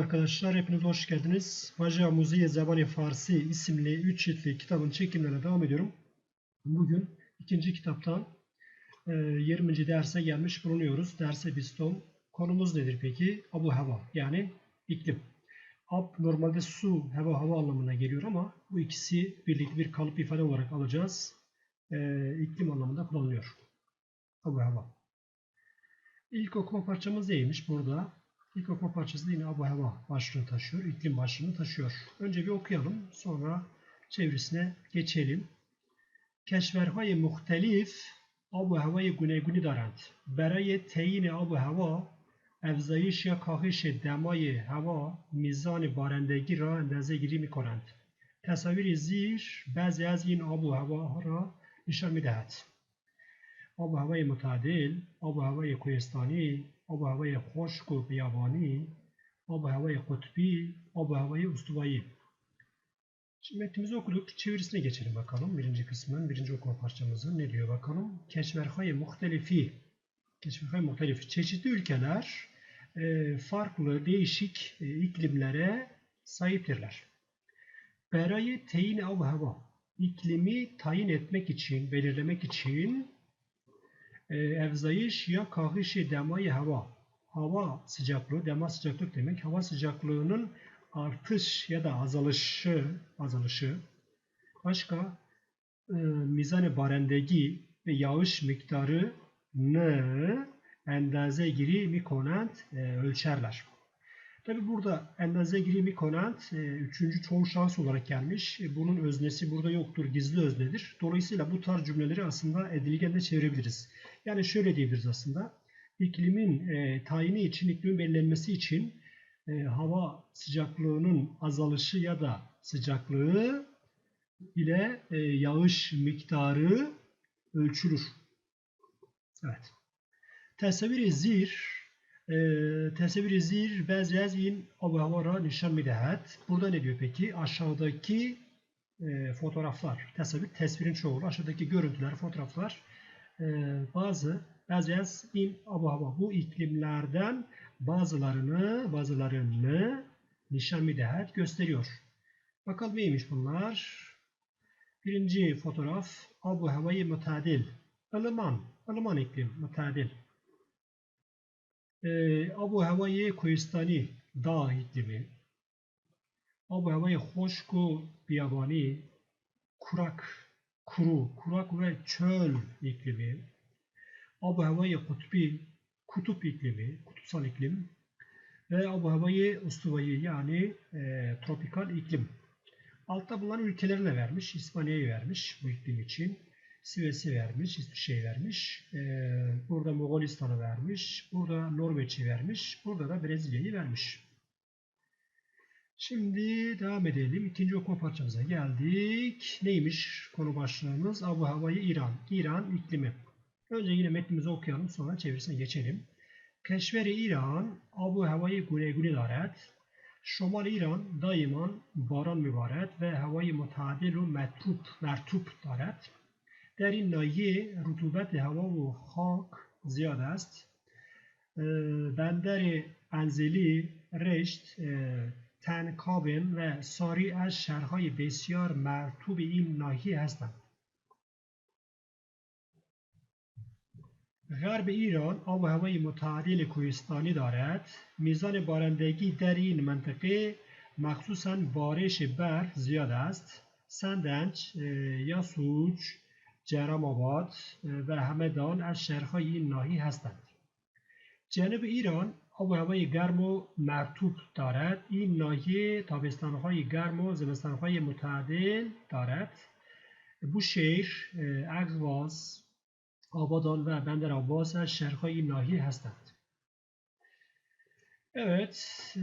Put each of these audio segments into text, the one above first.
Merhaba arkadaşlar, hepiniz hoş geldiniz. Vaja Muziye Zabani Farsi isimli 3 ciltli kitabın çekimlerine devam ediyorum. Bugün ikinci kitaptan e, 20. derse gelmiş bulunuyoruz. Derse bistom. Konumuz nedir peki? Abu hava yani iklim. Ab normalde su, hava, hava anlamına geliyor ama bu ikisi birlikte bir kalıp ifade olarak alacağız. E, iklim anlamında kullanılıyor. Abu hava. İlk okuma parçamız neymiş burada? Okuma parçası yine Abu Hava başlığını taşıyor, iklim başlığını taşıyor. Önce bir okuyalım, sonra çevirisine geçelim. Keşverhay muhtelif Abu Hava'yı güneguni darand. برای تعیین آب هوا افزایش یا کاهش دمای هوا میزان بارندگی را اندازه گیری می کنند. تصاویر زیر بعضی از این آب و هواها را نشان می دهد. آب و هوای متعدل، آب و هوای کوهستانی، آب و هوای خشک و بیابانی، آب و هوای قطبی، آب و هوای استوایی. Şimdi metnimizi okuduk. Çevirisine geçelim bakalım. Birinci kısmın, birinci okuma parçamızın ne diyor bakalım. Keşverhay muhtelifi. Keşverhay muhtelifi. Çeşitli ülkeler e, farklı, değişik e, iklimlere sahiptirler. Berayı teyin av hava. İklimi tayin etmek için, belirlemek için e, evzayış ya kahişi demayı hava. Hava sıcaklığı, dema sıcaklık demek. Hava sıcaklığının artış ya da azalışı, azalışı. Başka e, mizan barendegi ve yağış miktarını endaze giri mikonent e, ölçerler. Tabi burada endaze giri mikonent e, üçüncü çoğul şahıs olarak gelmiş. E, bunun öznesi burada yoktur, gizli öznedir. Dolayısıyla bu tarz cümleleri aslında edilgende çevirebiliriz. Yani şöyle diyebiliriz aslında. İklimin e, tayini için, iklimin belirlenmesi için e, hava sıcaklığının azalışı ya da sıcaklığı ile e, yağış miktarı ölçülür. Evet. Tesevir zir e, tesevir zir bazı az in abu havara nişan midehat. Burada ne diyor peki? Aşağıdaki e, fotoğraflar, tesevir, tesvirin çoğulu, aşağıdaki görüntüler, fotoğraflar bazı bazı az in abu hava bu iklimlerden bazılarını bazılarını nişan midehat gösteriyor. Bakalım neymiş bunlar? Birinci fotoğraf Abu Havayı Mutadil. Ilıman. Ilıman iklim. Mutadil. Ee, Abu Havayı Koyistani. Dağ iklimi. Abu Havayı Hoşku Biyabani. Kurak. Kuru. Kurak ve çöl iklimi. Abu Havayı Kutbi. Kutup iklimi. Kutupsal iklim. Ve Abu Havayı Ustuvayı yani e, tropikal iklim. Altta bulunan ülkeleri vermiş. İspanya'yı vermiş bu iklim için. Sives'i vermiş, hiçbir şey vermiş. Ee, burada Moğolistan'ı vermiş. Burada Norveç'i vermiş. Burada da Brezilya'yı vermiş. Şimdi devam edelim. İkinci okuma parçamıza geldik. Neymiş konu başlığımız? Abu Havayı İran. İran iklimi. Önce yine metnimizi okuyalım sonra çevirisine geçelim. Keşveri İran Abu Havayı Güney دارد شمال ایران دائما باران میبارد و هوای متعدل و مرطوب مرطوب دارد در این ناحیه رطوبت هوا و خاک زیاد است بندر انزلی رشت تنکابن و ساری از شهرهای بسیار مرطوب این ناحیه هستند غرب ایران آب و هوای متعادل کوهستانی دارد. میزان بارندگی در این منطقه مخصوصا بارش برف زیاد است. سندنج، یاسوج، جرام آباد و همدان از شهرهای این ناحیه هستند. جنوب ایران آب و هوای گرم و مرطوب دارد. این ناحیه تابستانهای گرم و زمستانهای متعادل دارد. بوشهر، اقواز، Abadan ve Bender Abbas از şerhay nahi هستند. Evet,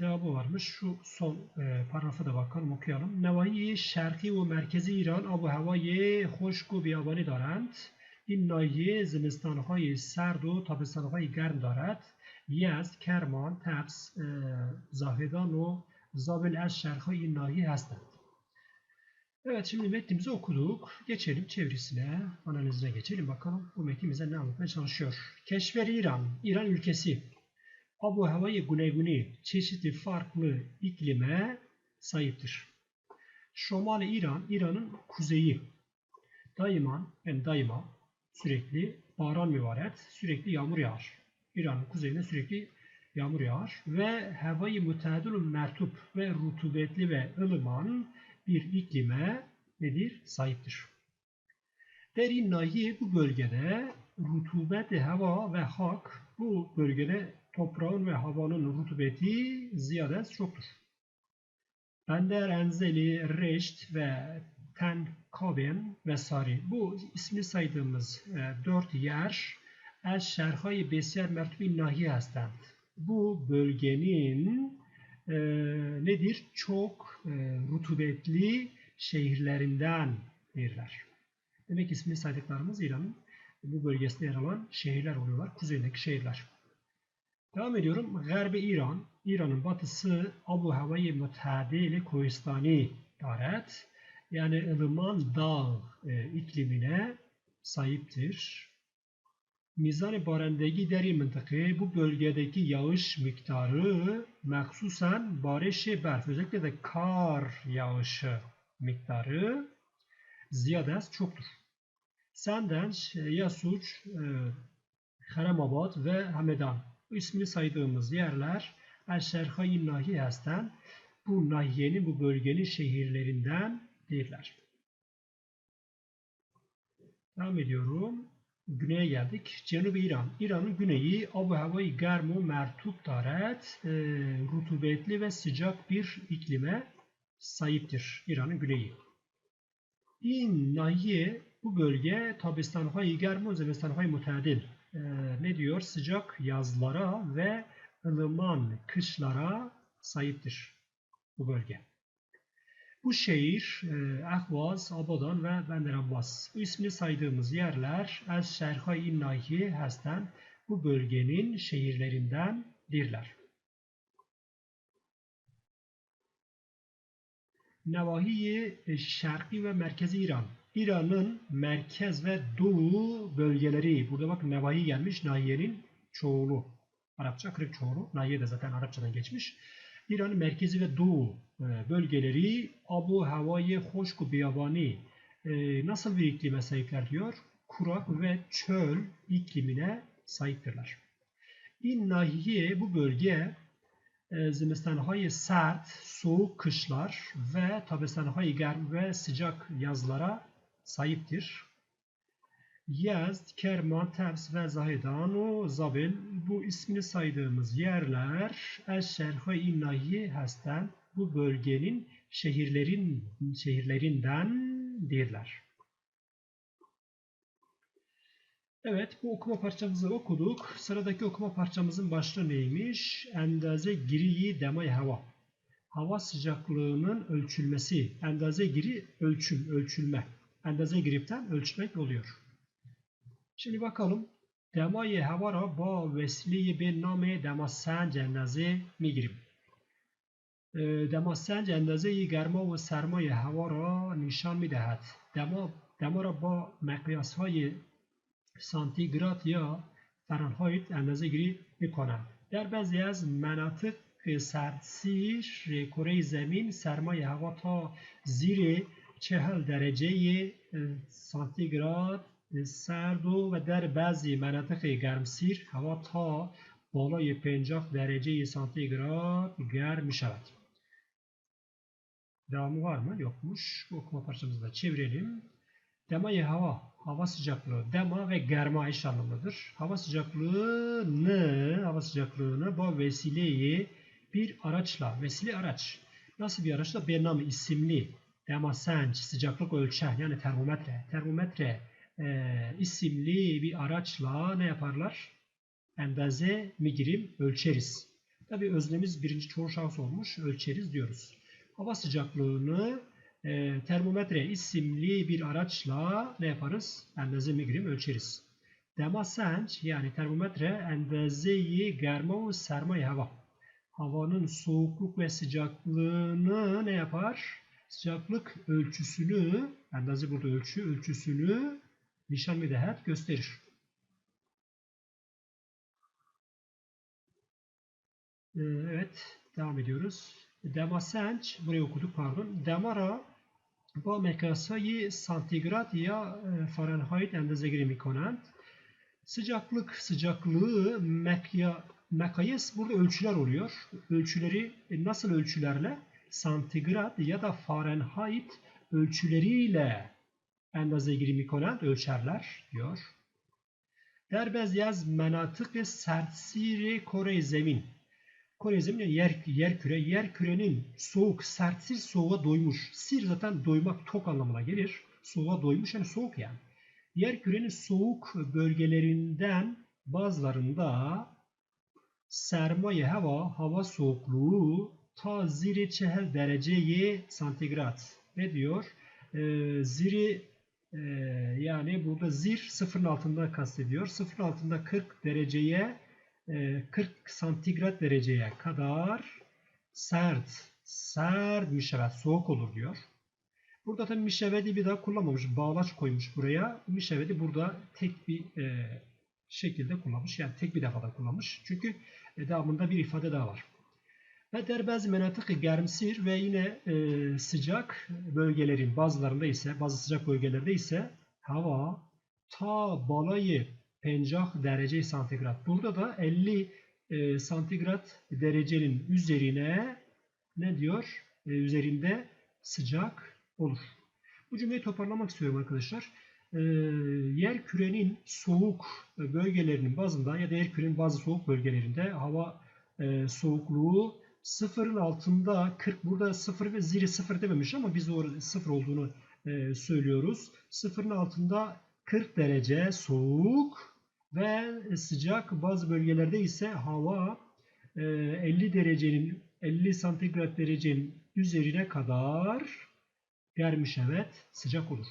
devamı varmış. Şu son e, da bakalım, okuyalım. Nevahi şerqi و merkezi آب و هوای خشک و بیابانی دارند. این ناحیه زمستانهای سرد و تابستانهای گرم دارد. یزد، کرمان، تبس، زاهدان و زابل از şerhay این ناحیه هستند. Evet şimdi metnimizi okuduk. Geçelim çevirisine, analizine geçelim bakalım bu metin bize ne anlatmaya çalışıyor. Keşfer İran, İran ülkesi. Abu havayı güneyguni çeşitli farklı iklime sahiptir. Şomali İran, İran'ın kuzeyi. Daiman, yani daima sürekli bağıran müvaret, sürekli yağmur yağar. İran'ın kuzeyinde sürekli yağmur yağar ve havayı mütedilun mertup ve rutubetli ve ılıman bir iklime nedir? Sahiptir. Derin nahiye bu bölgede rutubet hava ve hak bu bölgede toprağın ve havanın rutubeti ziyade çoktur. Bender Enzeli, Reşt ve Ten Kaben vesaire. Bu ismi saydığımız e, dört yer El Şerhay Besyer Mertubi Nahiye hastend. Bu bölgenin e, nedir? Çok e, rutubetli şehirlerinden birler. Demek ismini saydıklarımız İran'ın bu bölgesinde yer alan şehirler oluyorlar. Kuzeydeki şehirler. Devam ediyorum. Garbi İran, İran'ın batısı Abu Havayı Mütedil Koistani daret. Yani ılıman dağ e, iklimine sahiptir. Mizan-ı barendegi deri mıntıkı bu bölgedeki yağış miktarı meksusen barış berf özellikle de kar yağışı miktarı ziyade çoktur. Senden Yasuç, e, ve Hamedan ismini saydığımız yerler El-Şerhay Nahiye Hasten bu nahiyenin, bu bölgenin şehirlerinden değiller. Devam ediyorum. Güneye geldik. Cenubi İran. İran'ın güneyi Abu Havayı Germu Mertub Daret e, rutubetli ve sıcak bir iklime sahiptir. İran'ın güneyi. İn nahiye bu bölge tabistanhay germu zemestanhay mutadil. E, ne diyor? Sıcak yazlara ve ılıman kışlara sahiptir bu bölge. Bu şehir e, Ahvaz, Abadan ve Bender Abbas. Bu ismini saydığımız yerler El Şerhay Nahi Hesten bu bölgenin şehirlerindendirler. Nevahiye Şerki ve Merkezi İran. İran'ın merkez ve doğu bölgeleri. Burada bak Nevahi gelmiş. Nahiyenin çoğulu. Arapça kırık çoğulu. Nahiye de zaten Arapçadan geçmiş. İran'ın merkezi ve doğu e, bölgeleri abu havayı hoşku biyabani e, nasıl bir iklime sahipler diyor? Kurak ve çöl iklimine sahiptirler. İn nahiye bu bölge e, zimestanhay sert, soğuk kışlar ve tabestanhay germ ve sıcak yazlara sahiptir. Yazd, Kerman, Ters ve Zahidan Zabil bu ismini saydığımız yerler El-Şerh-i Nahiye Hasten bu bölgenin şehirlerin şehirlerindendirler. Evet bu okuma parçamızı okuduk. Sıradaki okuma parçamızın başlığı neymiş? Endaze giriyi demay hava. Hava sıcaklığının ölçülmesi. Endaze giri ölçüm, ölçülme. Endaze giripten ölçmek oluyor. Şimdi bakalım. Hava ra ba vesile be name demasenc endaze می‌گیریم. دماسنج اندازه گرما و سرمای هوا را نشان می‌دهد. دما دما را با مقیاس های سانتیگراد یا فرانهایت اندازه گیری می‌کنند. در بعضی از مناطق سردسیر کره زمین سرمای هوا تا زیر چهل درجه سانتیگراد سرد و در بعضی مناطق گرمسیر هوا تا بالای 50 derece santigrat گرم می شود. Devamı var mı? Yokmuş. Bu okuma parçamızı da çevirelim. Demay hava, hava sıcaklığı. Dema ve germa eş anlamlıdır. Hava sıcaklığını, hava sıcaklığını bu vesileyi bir araçla, vesile araç. Nasıl bir araçla? Bernami isimli, dema senç, sıcaklık ölçen yani termometre. Termometre e, isimli bir araçla ne yaparlar? Endaze migirim ölçeriz. Tabi öznemiz birinci çoğul şahıs olmuş. Ölçeriz diyoruz. Hava sıcaklığını e, termometre isimli bir araçla ne yaparız? Endaze migirim ölçeriz. Demasenç yani termometre endazeyi germa ve sermayı hava. Havanın soğukluk ve sıcaklığını ne yapar? Sıcaklık ölçüsünü, endaze burada ölçü, ölçüsünü nişan midehet gösterir. Ee, evet, devam ediyoruz. Demasenç, burayı okuduk pardon. Demara با مکاسای santigrat ya e, Fahrenheit endezegiri میکنند. Sıcaklık, sıcaklığı mekya, mekayes burada ölçüler oluyor. Ölçüleri e, nasıl ölçülerle? Santigrat ya da Fahrenheit ölçüleriyle endezegiri میکنند ölçerler diyor. در بعضی از مناطق سردسیر کره زمین Kore zemin yani yer, yer küre, yer kürenin soğuk, sertsiz soğuğa doymuş. Sir zaten doymak, tok anlamına gelir. Soğuğa doymuş yani soğuk yani. Yer kürenin soğuk bölgelerinden bazılarında sermaye hava, hava soğukluğu ta ziri çehel dereceye santigrat. Ne diyor? Ee, ziri e, yani burada zir sıfırın altında kastediyor. Sıfırın altında 40 dereceye 40 santigrat dereceye kadar sert, sert mişevet, soğuk olur diyor. Burada tabii mişevedi bir daha kullanmamış. Bağlaç koymuş buraya. Mişevedi burada tek bir e, şekilde kullanmış. Yani tek bir defada kullanmış. Çünkü e, devamında bir ifade daha var. Ve der bazı menatık germsir ve yine e, sıcak bölgelerin bazılarında ise bazı sıcak bölgelerde ise hava ta balayı 50 derece santigrat. Burada da 50 e, santigrat derecenin üzerine ne diyor? E, üzerinde sıcak olur. Bu cümleyi toparlamak istiyorum arkadaşlar. E, yer kürenin soğuk bölgelerinin bazında ya da yer kürenin bazı soğuk bölgelerinde hava e, soğukluğu sıfırın altında 40 burada sıfır ve ziri sıfır dememiş ama biz orada sıfır olduğunu e, söylüyoruz. Sıfırın altında 40 derece soğuk ve sıcak bazı bölgelerde ise hava 50 e, derecenin 50 santigrat derecenin üzerine kadar gelmiş evet sıcak olur.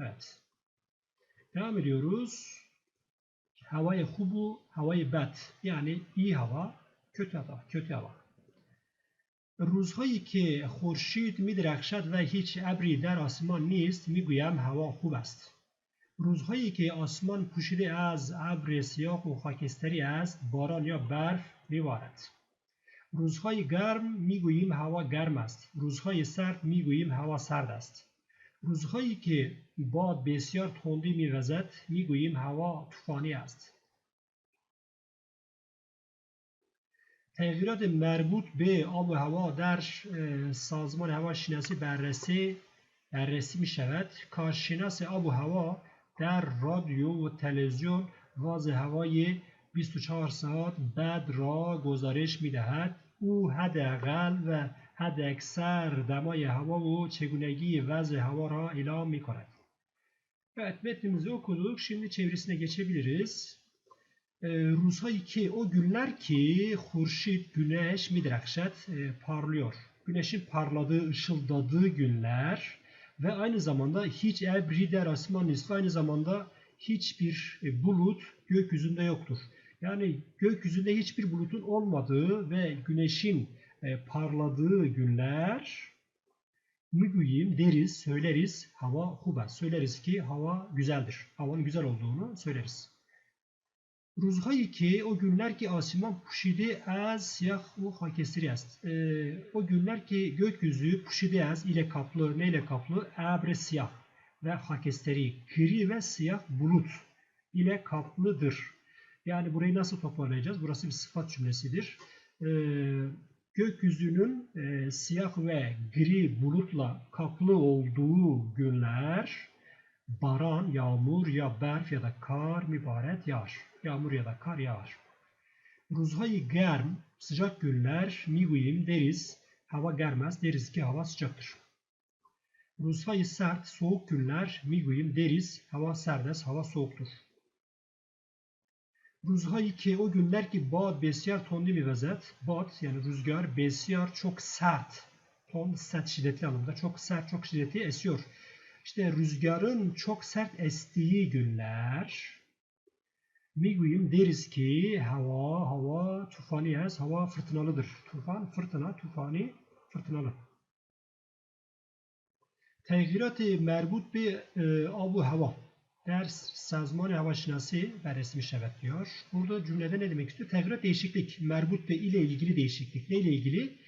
Evet. Devam ediyoruz. Havayı hubu, havayı bet. Yani iyi hava, kötü hava, kötü hava. روزهایی که خورشید می درخشد و هیچ ابری در آسمان نیست می‌گویم هوا خوب است. روزهایی که آسمان پوشیده از ابر سیاه و خاکستری است باران یا برف میبارد. روزهای گرم می‌گوییم هوا گرم است. روزهای سرد می‌گوییم هوا سرد است. روزهایی که باد بسیار تندی میوزد می‌گوییم هوا طوفانی است. تغییرات مربوط به آب و هوا در سازمان هواشناسی بررسی بررسی می شود کارشناس آب و هوا در رادیو و تلویزیون واز هوای 24 ساعت بعد را گزارش می دهد او حداقل و حد اکثر دمای هوا و çegunegi vazı hava را اعلام می کند. Evet metnimizi okuduk. Şimdi çevresine geçebiliriz. Ee, Rusay ki o günler ki Hurşit güneş midrakşet e, parlıyor. Güneşin parladığı, ışıldadığı günler ve aynı zamanda hiç ebrider asmanis aynı zamanda hiçbir e, bulut gökyüzünde yoktur. Yani gökyüzünde hiçbir bulutun olmadığı ve güneşin e, parladığı günler mügüyim deriz, söyleriz hava huba. Söyleriz ki hava güzeldir. Havanın güzel olduğunu söyleriz. روزهایی که o günler ki asiman puşide az siyah ve hakesiri است. Ee, o günler ki gökyüzü puşide az ile kaplı, neyle kaplı? Ebre siyah ve hakesteri, gri ve siyah bulut ile kaplıdır. Yani burayı nasıl toparlayacağız? Burası bir sıfat cümlesidir. Ee, gökyüzünün e, siyah ve gri bulutla kaplı olduğu günler baran, yağmur ya berf ya da kar mübarek yağar. Yağmur ya da kar yağar. Ruzhay germ, sıcak günler, miguyim deriz. Hava germez, deriz ki hava sıcaktır. Ruzhay sert, soğuk günler, miguyim deriz. Hava serbest, hava soğuktur. Ruzhay ki o günler ki bad besyar tondi mi vezet. Bad yani rüzgar, besyar çok sert. Ton sert şiddetli anlamda. Çok sert, çok şiddetli esiyor. İşte rüzgarın çok sert estiği günler Miguyum deriz ki hava, hava tufani has, hava fırtınalıdır. Tufan, fırtına, tufani, fırtınalı. Tevhirat merbut bir e, abu hava. Ders sazman havaşinası ve resmi şevet diyor. Burada cümlede ne demek istiyor? Tekrar değişiklik. Merbut ve ile ilgili değişiklik. Ne ile ilgili?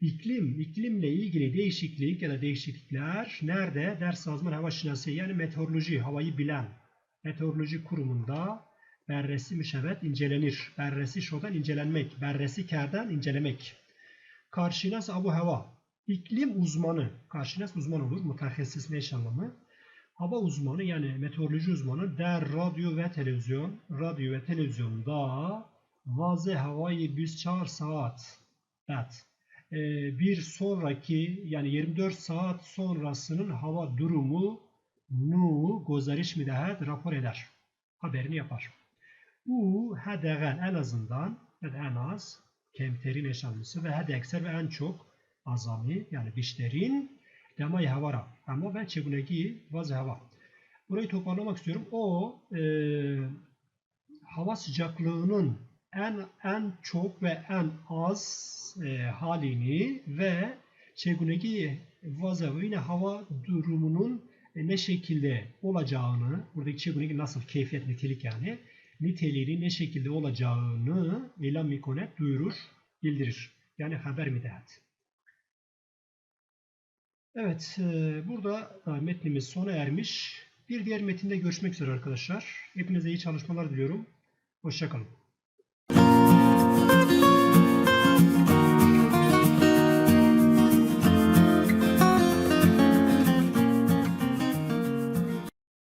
İklim, iklimle ilgili değişiklik ya da değişiklikler nerede? Ders sazman havaşinası yani meteoroloji, havayı bilen meteoroloji kurumunda berresi müşevet incelenir. Berresi şodan incelenmek. Berresi kerden incelemek. Karşınas abu hava. İklim uzmanı. Karşınas uzman olur. Mutakessis ne anlamı? Hava uzmanı yani meteoroloji uzmanı der radyo ve televizyon. Radyo ve televizyonda vaze havayı biz çağır saat. Evet. Ee, bir sonraki yani 24 saat sonrasının hava durumu nu gozariş midahet rapor eder. Haberini yapar. Bu hedegen en azından en az kemterin eşanlısı ve hede ve en çok azami yani bişlerin demay havara ama ve çegunegi vaz hava. Burayı toparlamak istiyorum. O e, hava sıcaklığının en en çok ve en az e, halini ve çegunegi vazavı yine hava durumunun e, ne şekilde olacağını, buradaki çegunegi nasıl keyfiyet nitelik yani niteliğinin ne şekilde olacağını ilan mikonet duyurur, bildirir. Yani haber midahat. Evet, e, burada da metnimiz sona ermiş. Bir diğer metinde görüşmek üzere arkadaşlar. Hepinize iyi çalışmalar diliyorum. Hoşçakalın.